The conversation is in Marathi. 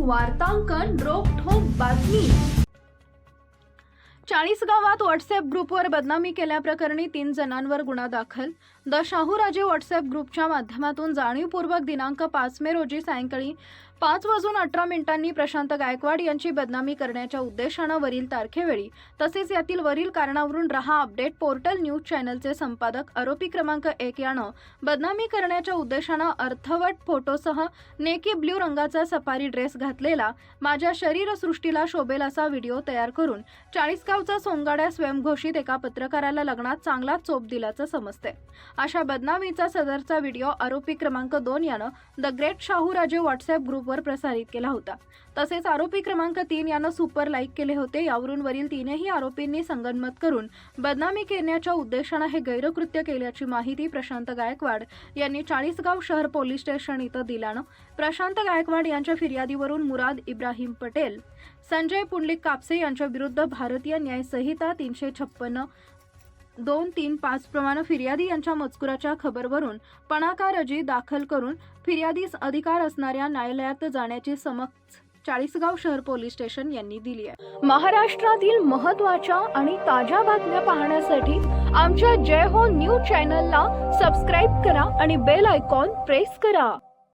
वार्तांकन रोखोक बातमी. चाळीस गावात व्हॉट्सअप ग्रुपवर बदनामी केल्याप्रकरणी तीन जणांवर गुन्हा दाखल. द शाहूराजे व्हॉट्सअप ग्रुपच्या माध्यमातून जाणीवपूर्वक दिनांक पाच मे रोजी सायंकाळी पाच वाजून अठरा मिनिटांनी प्रशांत गायकवाड यांची बदनामी करण्याच्या उद्देशानं वरील तारखेवेळी तसेच यातील वरील कारणावरून रहा अपडेट पोर्टल न्यूज चॅनलचे संपादक आरोपी क्रमांक एक यानं बदनामी करण्याच्या उद्देशानं अर्थवट फोटोसह नेकी ब्ल्यू रंगाचा सफारी ड्रेस घातलेला माझ्या शरीरसृष्टीला शोभेल असा व्हिडिओ तयार करून चाळीसगावचा सोंगाड्या स्वयंघोषित एका पत्रकाराला लग्नात चांगला चोप दिल्याचं समजते अशा बदनामीचा सदरचा व्हिडिओ आरोपी क्रमांक दोन यानं the great Shahuraje WhatsApp group वर प्रसारित केला होता. तसेच आरोपी क्रमांक तीन यानं सुपर लाईक केले होते. यावरून वरील तीनही आरोपींनी संगनमत करून बदनामी करण्याच्या उद्देशानं हे गैरकृत्य केल्याची माहिती प्रशांत गायकवाड यांनी चाळीसगाव शहर पोलीस स्टेशन इथं दिल्यानं प्रशांत गायकवाड यांच्या फिर्यादीवरून मुराद इब्राहिम पटेल संजय पुंडलिक कापसे यांच्या विरुद्ध भारतीय न्याय संहिता तीनशे छप्पन्न दोन तीन पाच प्रमाणे फिर्यादी यांच्या मजकुराच्या खबरवरून पणाकार अर्जी दाखल करून फिर्यादीस अधिकार असणाऱ्या न्यायालयात जाण्याची समक्ष चाळीसगाव शहर पोलीस स्टेशन यांनी दिली आहे. महाराष्ट्रातील महत्त्वाच्या आणि ताज्या बातम्या पाहण्यासाठी आमच्या जय हो न्यूज चॅनलला सबस्क्राईब करा आणि बेल आयकॉन प्रेस करा.